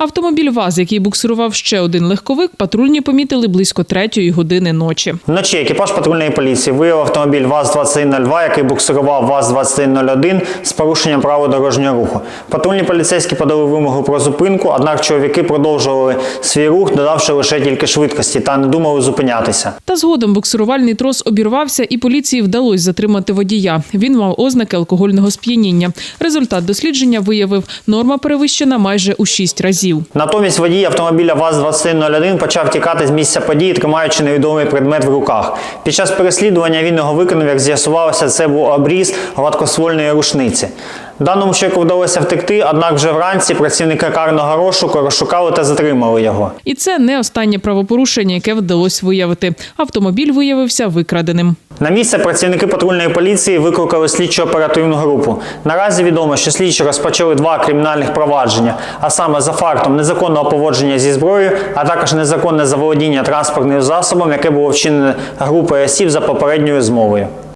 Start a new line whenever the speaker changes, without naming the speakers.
Автомобіль ВАЗ, який буксирував ще один легковик, патрульні помітили близько третьої години ночі.
Вночі екіпаж патрульної поліції виявив автомобіль ВАЗ-2102, який буксирував ВАЗ-2101 з порушенням правил дорожнього руху. Патрульні поліцейські подали вимогу про зупинку, однак чоловіки продовжували свій рух, додавши лише тільки швидкості та не думали зупинятися.
Та згодом буксирувальний трос обірвався, і поліції вдалося затримати водія. Він мав ознаки алкогольного сп'яніння. Результат дослідження виявив, норма перевищена майже у шість разів.
Натомість водій автомобіля ВАЗ-2101 почав тікати з місця події, тримаючи невідомий предмет в руках. Під час переслідування він його виконав, як з'ясувалося, це був обріз гладкоствольної рушниці. Даному чоловіку вдалося втекти, однак вже вранці працівники карного розшуку розшукали та затримали його.
І це не останнє правопорушення, яке вдалося виявити. Автомобіль виявився викраденим.
На місце працівники патрульної поліції викликали слідчо оперативну групу. Наразі відомо, що слідчі розпочали два кримінальних провадження, а саме за фактом незаконного поводження зі зброєю, а також незаконне заволодіння транспортним засобом, яке було вчинене групою осіб за попередньою змовою.